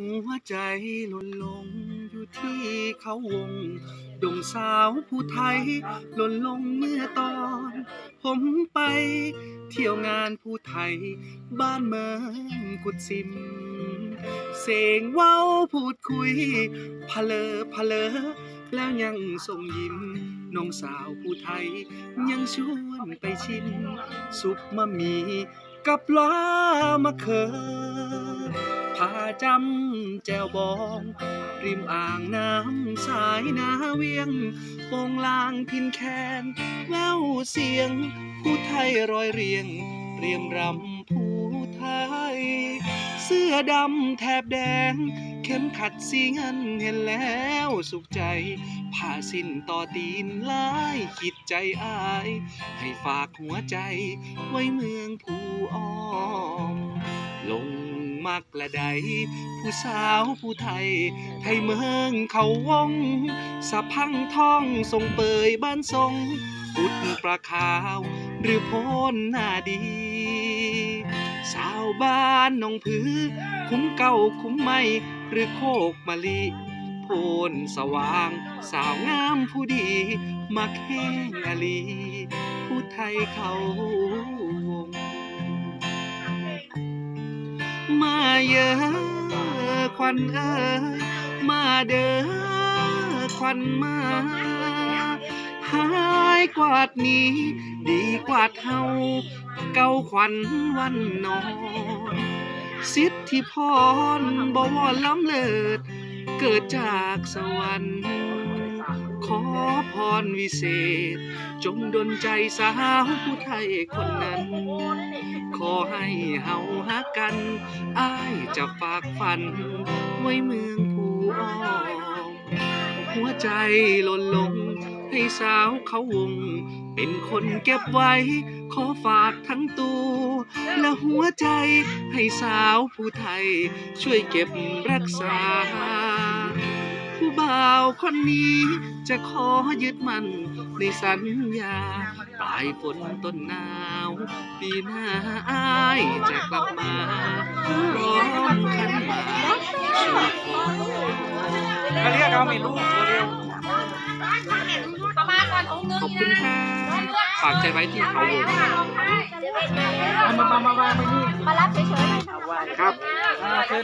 หัวใจหล่นลงอยู่ที่เขาวง ดงสาวผู้ไทยหล่นลงเมื่อตอน ผมไป เที่ยวงานผู้ไทย บ้านเมืองกุดซิม เสียงเว้าพูดคุยพะเลอพะเลอแล้วยังส่งยิ้มน้องสาวผู้ไทย ยังชวนไปชิม ซุปมะหมี่กับล้ามะเขือ พาจำแจวบอง ริมอ่างน้ำสายนาเวียงโปงลางพินแคนแววเสียง ผู้ไทยรอยเรียง เรียมรำผู้ไทย เสื้อดำแถบแดง เข็มขัดสีเงินเห็นแล้วสุขใจผ้าสิ้นต่อตีนลายคิดใจอาย ให้ฝากหัวใจไว้เมืองผู้อ้อมลง มักละใด ผู้สาวผู้ไทย ไทยเมืองเขาวงสะพังท่องทรงเปยบ้านทรงอุดประขาว หรือโพนหน้าดี สาวบ้านหนองผือ คุ้มเก่าคุ้มใหม่ หรือโคกมะลิโพนสว่าง สาวงามผู้ดี มักแห้งอลี ผู้ไทยเขา เยอะควันเอ้ยมาเด้อควันมาหายกวาดหนี้ ดีกวาดเฮาเก้าขวัญวันนอนสิทธิพรบวรล้ำเลิศเกิดจากสวรรค์ ขอพรวิเศษ จงดลใจสาวผู้ไทยคนนั้น ขอให้เฮาฮักกัน อ้ายจะฝากฝัน ไว้เมืองผู้อ้อมหัวใจล่นลง ให้สาวเขาวง เป็นคนเก็บไว้ ขอฝากทั้งตัว และหัวใจให้สาวผู้ไทย ช่วยเก็บรักษา ผู้บ่าวคนนี้จะขอยึดมันในสัญญา ปลายฝนต้นหนาว ปีหน้าอายจะกลับมาพร้อมขันหมากสู่ขาเรียกเอาไม่รู้เร็วประมาณก่อนองค์นึงขอบคุณค่ะฝากใจไว้ที่เขาเอามามามามามารับเฉยๆครับอ่าเชิญ